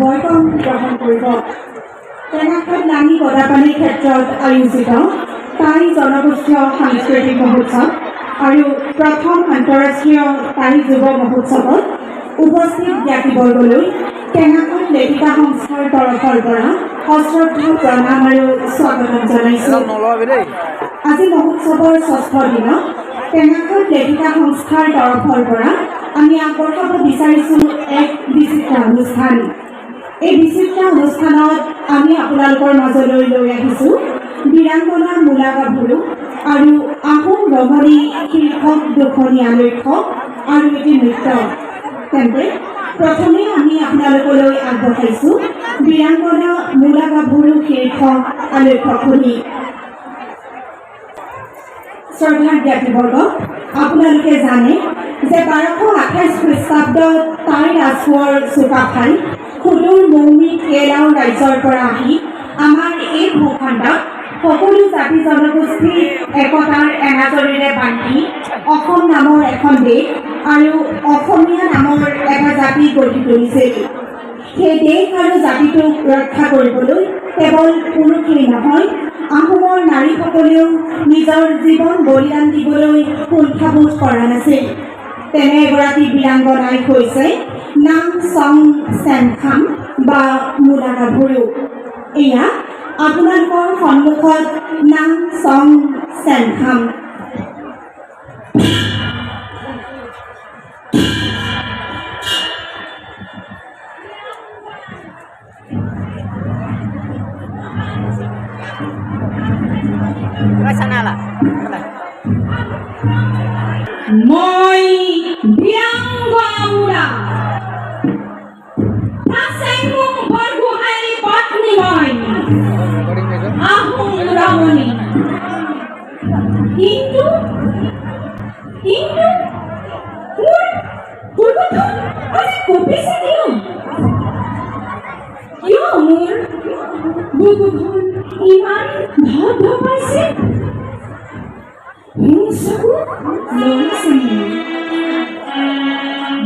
বয়কম গ্ৰহণ কৰিব। টেঙাখাত লাঙি গদাপানীৰ ক্ষেত্ৰত আয়োজিত টাই জনগোষ্ঠীয় সাংস্কৃতিক মহোৎসৱ আৰু প্ৰথম আন্তঃৰাষ্ট্ৰীয় টাই যুৱ মহোৎসৱত উপস্থিত জ্ঞাতিবৰ্গলৈ টেঙাখাত লেখিকা সংস্থাৰ তৰফৰ পৰা সশ্ৰদ্ধ প্ৰণাম আৰু স্বাগতম জনাইছোঁ। আজি মহোৎসৱৰ ষষ্ঠ দিনত টেঙাখাত লেখিকা সংস্থাৰ তৰফৰ পৰা আমি আগবঢ়াব বিচাৰিছোঁ এক বিচিত্ৰ অনুষ্ঠান। এই বিচিত্ৰ অনুষ্ঠানত আমি আপোনালোকৰ মাজলৈ লৈ আহিছোঁ বীৰাংগনা মূলা গাভৰু আৰু আহোম ৰমণী শীৰ্ষক দুখনী আলক্ষ আৰু এটি নৃত্য। তেন্তে প্ৰথমে আমি আপোনালোকলৈ আগবঢ়াইছোঁ বীৰাংগনা মূলা গাভৰু শীৰ্ষক আলক্ষ্যখনি শ্ৰদ্ধাৰ জ্ঞাতিবৰ্গ আপোনালোকে জানে যে বাৰশ আঠাইছ খ্ৰীষ্টাব্দত টাই ৰাজকোঁৱৰ চুকাফাই সুদূৰ মৌমি কেৰাও ৰাজ্যৰ পৰা আহি আমাৰ এই ভূখণ্ডত সকলো জাতি জনগোষ্ঠী একতাৰ এনাজৰীৰে বান্ধি অসম নামৰ এখন দেশ আৰু অসমীয়া নামৰ এটা জাতি গঢ়ি তুলিছিল সেই দেশ আৰু জাতিটোক ৰক্ষা কৰিবলৈ কেৱল পুৰুষেই নহয় আহোমৰ নাৰীসকলেও নিজৰ জীৱন বলিদান দিবলৈ কুণ্ঠাবোধ কৰা নাছিল। তেনে এগৰাকী বীৰাংগনাই হৈছে নাম চং চেনখাম বা মূলা গাভৰু এয়া আপোনালোকৰ সন্মুখত নাম চং চেনখাম Sana. মই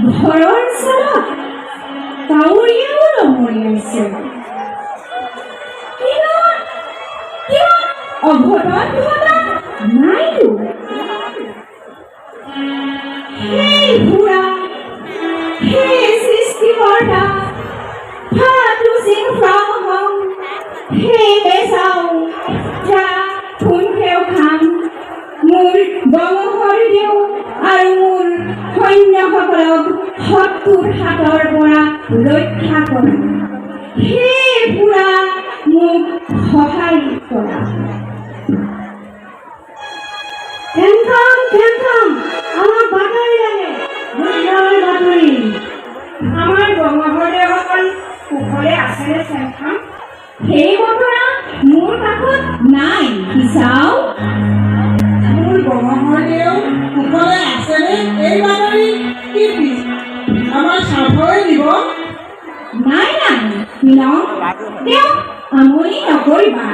ঘৰৰ চালত কাউৰীয়েও ৰমৰিয়াইছে কিয় কিয় অঘটন শত্ৰুৰ হাতৰ পৰা ৰক্ষা কৰা সেই পুৰা মোক সহায় কৰা আমাক বাতৰি আমাৰ বংশদেৱসকল কুশলে আছেনে চেংখাম সেই বতৰা মোৰ কাষত নাই। চাও? তেওঁ আমনি নকৰিবা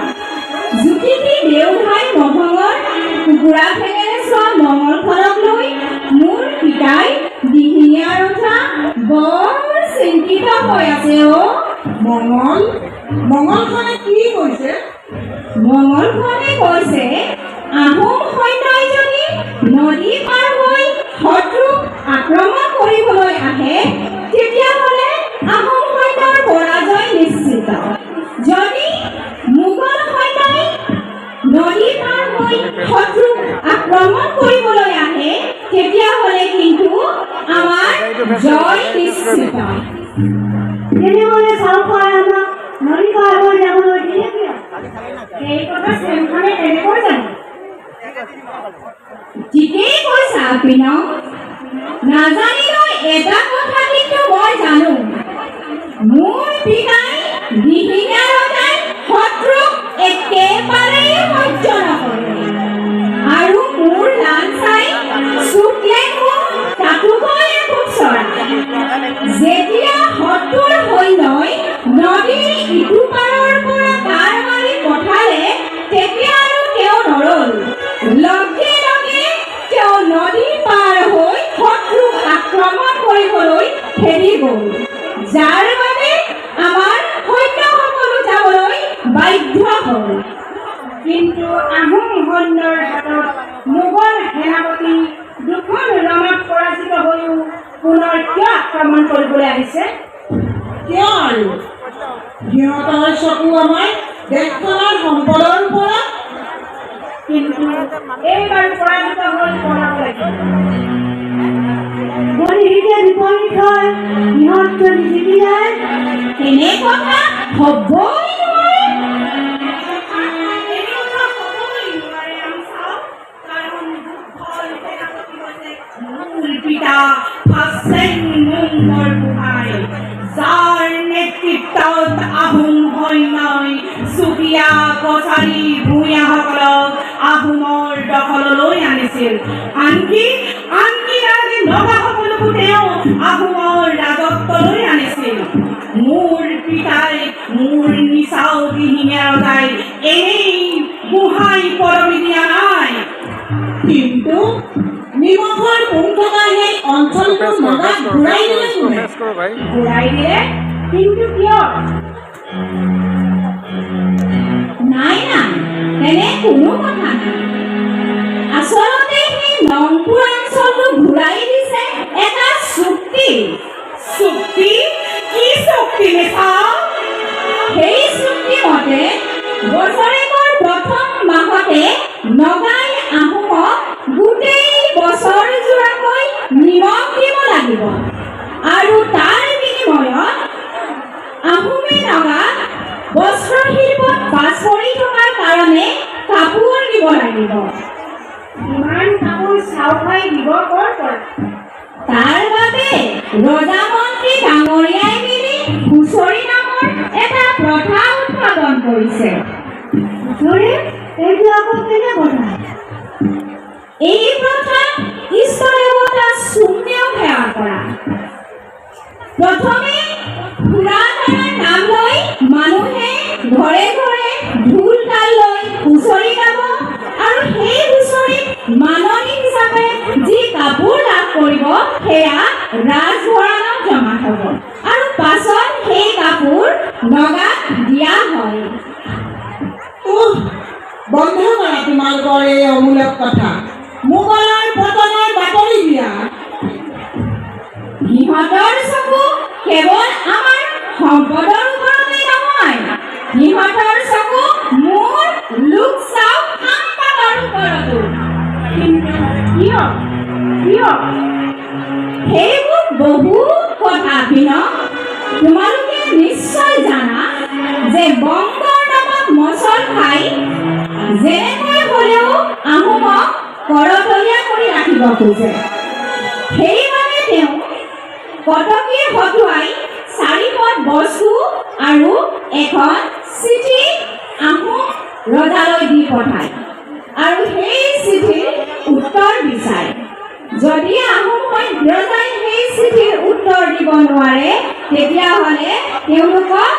জ্যোতিষী দেওধাই মহঙৰ কুকুৰা ঠেঙেৰে চোৱা মঙলখনক লৈ মোৰ পিতাই দিহিঙীয়া ৰথা বৰ চিন্তিত হৈ আছে অ' মঙল মঙলখনে কি কৈছে মঙলখনে কৈছে আহোম সৈন্যই যদি নদী পাৰ হৈ শত্ৰুক আক্ৰমণ কৰিবলৈ আহে তেতিয়াহ'লে আহোম যদি মোগল সৈন্যই নদী পাৰ হৈ শত্ৰুক আক্ৰমণ কৰিবলৈ আহে তেতিয়াহ'লে কিন্তু আমাৰ জয় নিশ্চিত তেনেহ'লে চাওঁপাই আমাক নদী পাৰ হৈ যাবলৈ দিলে কিয়? এই কথা চেমখনে কেনেকৈ জানে? ঠিকেই কৈছা পিন নাজানিলেও এটা কথা কিন্তু মই জানো। মোৰ পিতাই একেবাৰেই সহ্য নকৰে আৰু মোৰ লাল চাই চুকলে যেতিয়া শত্ৰুৰ সৈন্যই নদীৰ ইটো পাৰৰ কৰিছে কিয় আৰু সিহঁতৰ চকু আমাৰ দেশখনৰ সম্পদৰ ওপৰত কিন্তু এইবাৰ পৰাজিত হৈ পলাব লাগিব গণিতে বিপৰীত হয় সিহঁত যদি জিকি যায় তেনে কথা? হ'বই নোৱাৰে পিতা হাছেন মংগল গোহাঁই যাৰ নেতৃত্বত আহোম সৈন্যই চুতীয়া কছাৰী ভূঞাসকলক আহোমৰ দখললৈ আনিছিল। আনকি আনকি আনকি নগাসকলকো তেওঁ আহোমৰ ৰাজত্বলৈ আনিছিল। মোৰ পিতাই মোৰ নিচাও দিহিঙে ৰজাই, এনেই গোহাঁই পদবী দিয়া নাই। কিন্তু পোন থকা অঞ্চলটো নগাত ঘূৰাই দিলে ভাই। ঘূৰাই দিলে কিন্তু কিয়? নাই নাই। তেনে কোনো কথা নাই। আচলতে সেই নংপুৰ অঞ্চলটো ঘূৰাই দিছে এটা চুক্তি। চুক্তি? কি চুক্তি লিখাও সেই চুক্তি মতে বছৰেকৰ প্ৰথম মাহতে নগাই আহোমক গোটেই বছৰজোৰাকৈ নিমখ দিব লাগিব আৰু তাৰ বিনিময়ত আহোমে নগাক বস্ত্ৰশিল্পত বাছ কৰি থকাৰ কাৰণে কাপোৰ দিব লাগিব ইমান কাপোৰ চাউখাই দিব ক'ৰ পৰা তাৰ বাবে ৰজা মন্ত্ৰী ডাঙৰীয়াই মিলি হুঁচৰি নামৰ এটা প্ৰথা উৎপাদন কৰিছে হুঁচৰি এইটো আকৌ কেনে এই ইষ্ট দেৱতা চুমদেও সেৱা কৰা প্ৰথমে নাম লৈ মানুহে ঘৰে ঘৰে ঢোল তাল লৈ হুঁচৰি গাব। আৰু সেই হুঁচৰিত মাননি হিচাপে যি কাপোৰ লাভ কৰিব, সেয়া ৰাজভঁৰালত জমা হ'ব। আৰু পাছত সেই কাপোৰ নগাক দিয়া হয় উহ, বন্ধ কৰা তোমালোকৰ এই অমূলক কথা। মোগলৰ পতনৰ বাতৰি দিয়া। সিহঁতৰ চকু কেৱল আমাৰ সম্পদৰ ওপৰতেই নহয় সিহঁতৰ চকু মোৰ লোক চাওক সম্পদৰ ওপৰতো কিয় কিয় সেইবোৰ বহুত কথা ভিন তোমালোকে নিশ্চয় জানা যে বংগৰ নামত মচল খাই যেনেকৈ হ'লেও আহোমক কৰতলীয়া কৰি ৰাখিব খোজে। সেইবাবে তেওঁ কটকীয়ে হতুৱাই চাৰিপদ বস্তু আৰু এখন চিঠি আহোম ৰজালৈ দি পঠায়। আৰু সেই চিঠিৰ উত্তৰ বিচাৰে। যদি আহোম ৰজাই সেই চিঠিৰ উত্তৰ দিব নোৱাৰে, তেতিয়াহ'লে তেওঁলোকক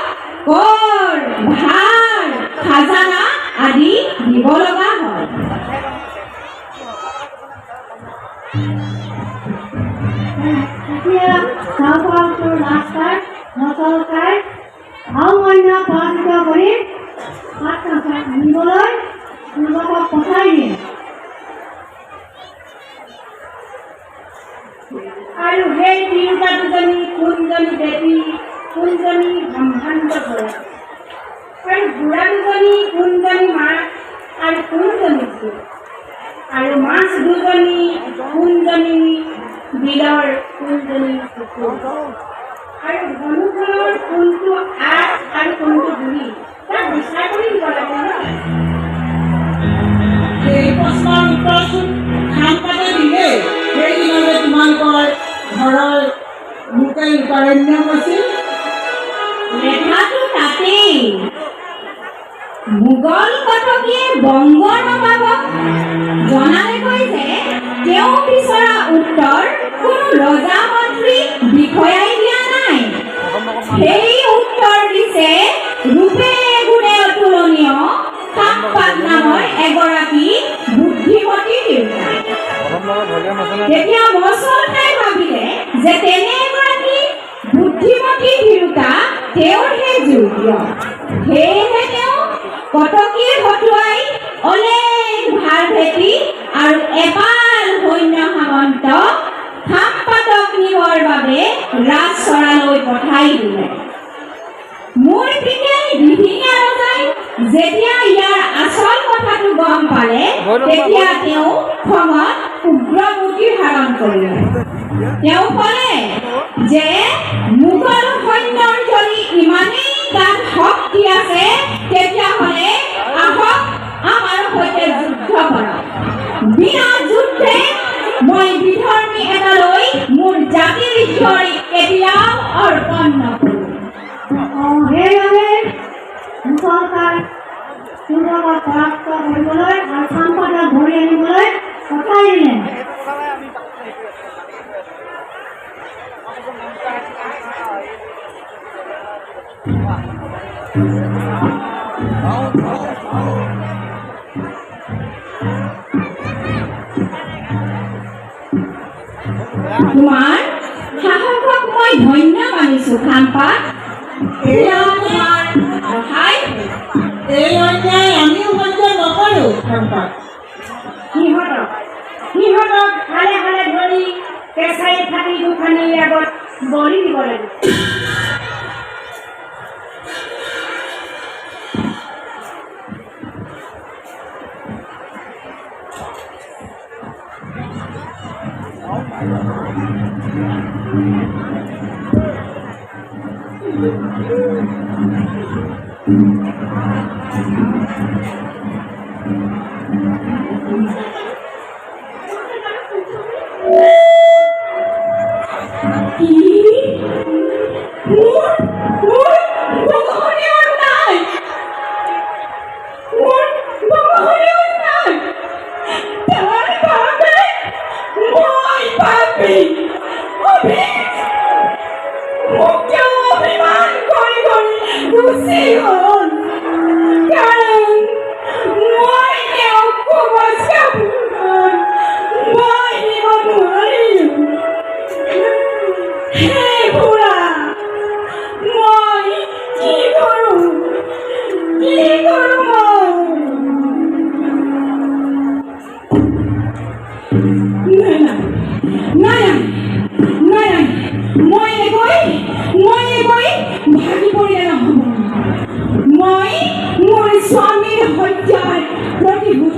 কোনজনী ব্ৰহ্মাণ্ড কৰে আৰু বুঢ়া দুজনী কোনজনী মাক আৰু কোনজনী জীয়েক আৰু মাছ দুজনী কোনজনী বিলৰ কোনজনী কুকুৰ আৰু ধনুখনৰ কোনটো আগ আৰু কোনটো গুৰি তাক বিচাৰ কৰি দিব লাগে ন সেই প্ৰশ্নৰ উত্তৰচোন খাম পাতে দিলে তোমালোকৰ ঘৰৰ লোকে লোকাৰণ্য হৈছিল মোগল কটকীয়ে বংগৰ নবাবক জনালেগৈ যে তেওঁ বিচৰা উত্তৰ কোনো ৰজা মন্ত্ৰী বিষয়াই দিয়া নাই। সেই উত্তৰ দিছে ৰূপে গুণে অতুলনীয় কামপাত নামৰ এগৰাকী বুদ্ধিমতী ভলিউম তেতিয়া মচলকাই ভাবিলে যে তেনে এগৰাকী বুদ্ধিমতী তিৰোতা তেওঁৰহে যোগ্য সেয়েহে তেওঁ কটকীয়ে হতুৱাই অলেখ ভাৰ ভেটি আৰু এপাল সৈন্য সামন্ত খামপাতক নিবৰ বাবে ৰাজচৰালৈ পঠাই দিলে। মোৰ পিনে দিহিঙীয়া ৰজাই যেতিয়া ইয়াৰ আচল কথাটো গম পালে তেতিয়া তেওঁ খঙত উগ্ৰমূৰ্তি ধাৰণ কৰিলে। তেওঁ ক'লে যে মোগল সৈন্যৰ যদি ইমানেই গাত শক্তি আছে? তেতিয়াহ'লে আহক আমাৰ সৈতে যুদ্ধ কৰক। বিনা যুদ্ধে মই বিধৰ্মী এটালৈ মোৰ জাতিৰ ঈশ্বৰ কেতিয়াও অৰ্পণ নকৰোঁ। সূৰ্যক পৰাস্ত কৰিবলৈ আৰু সম্পদক ধৰি আনিবলৈ পঠাই দিলে। তোমাৰ সাহসক মই ধন্য মানিছো সহায় এই অন্যায় আমিও সহ্য নকৰোঁ সম্পাত সিহঁতক সিহঁতক হালে হালে ধৰি কেঁচাই ফাটি দুখানিৰ আগত বলি দিব লাগিব। কি মোৰ স্বামীৰ হত্যাৰ প্ৰতিশোধ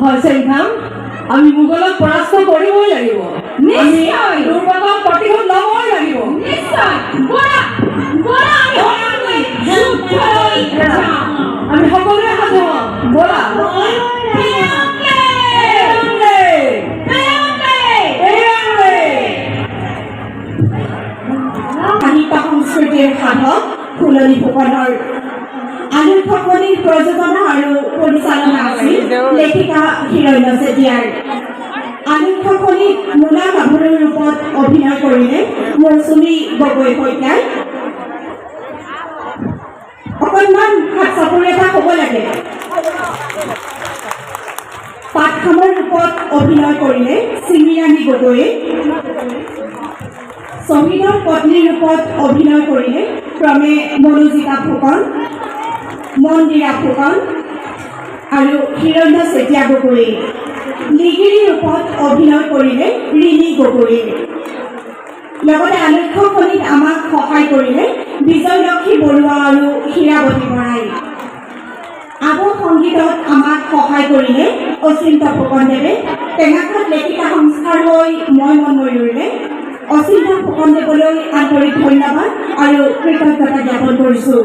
হয় চেংখাম আমি মোগলক পৰাস্ত কৰিবই লাগিব। আমি। দুৰ্গতক প্ৰতিশোধ ল'বই লাগিব। আমি সকলোৱে সাজু ব'লা সাহিত্য সংস্কৃতিৰ সাধক ফুলনি ফুকনৰ আনুষ্ঠানিক প্ৰযোজনা আৰু পৰিচালনা আছিল লেখিকা হিৰণ্য চেতিয়াৰ আনুষ্ঠানিক মূলা গাভৰুৰ ৰূপত অভিনয় কৰিলে মৌচুমী গগৈ শইকীয়াই। অকণমান হাত চাপৰি এটা হ'ব লাগে। পাতখামৰ ৰূপত অভিনয় কৰিলে চিমিৰাণী গগৈয়ে। শ্বহীদৰ পত্নীৰ ৰূপত অভিনয় কৰিলে ক্ৰমে মনোজিতা ফুকন। মন্দিৰা ফুকন আৰু হিৰণ্য চেতিয়া গগৈয়ে। লিগিৰি ৰূপত অভিনয় কৰিলে ৰিণী গগৈয়ে। লগতে আলোক্যখনিত আমাক সহায় কৰিলে বিজয়লক্ষ্মী বৰুৱা আৰু হীৰাৱতী বৰাই। আগৰ সংগীতত আমাক সহায় কৰিলে অচিন্ত ফুকনদেৱে। টেঙাখাত লেখিকা সংস্থাৰ হৈ মই মন ময়ূৰে অচিন্ত ফুকনদেৱলৈ আন্তৰিক ধন্যবাদ আৰু কৃতজ্ঞতা জ্ঞাপন কৰিছোঁ।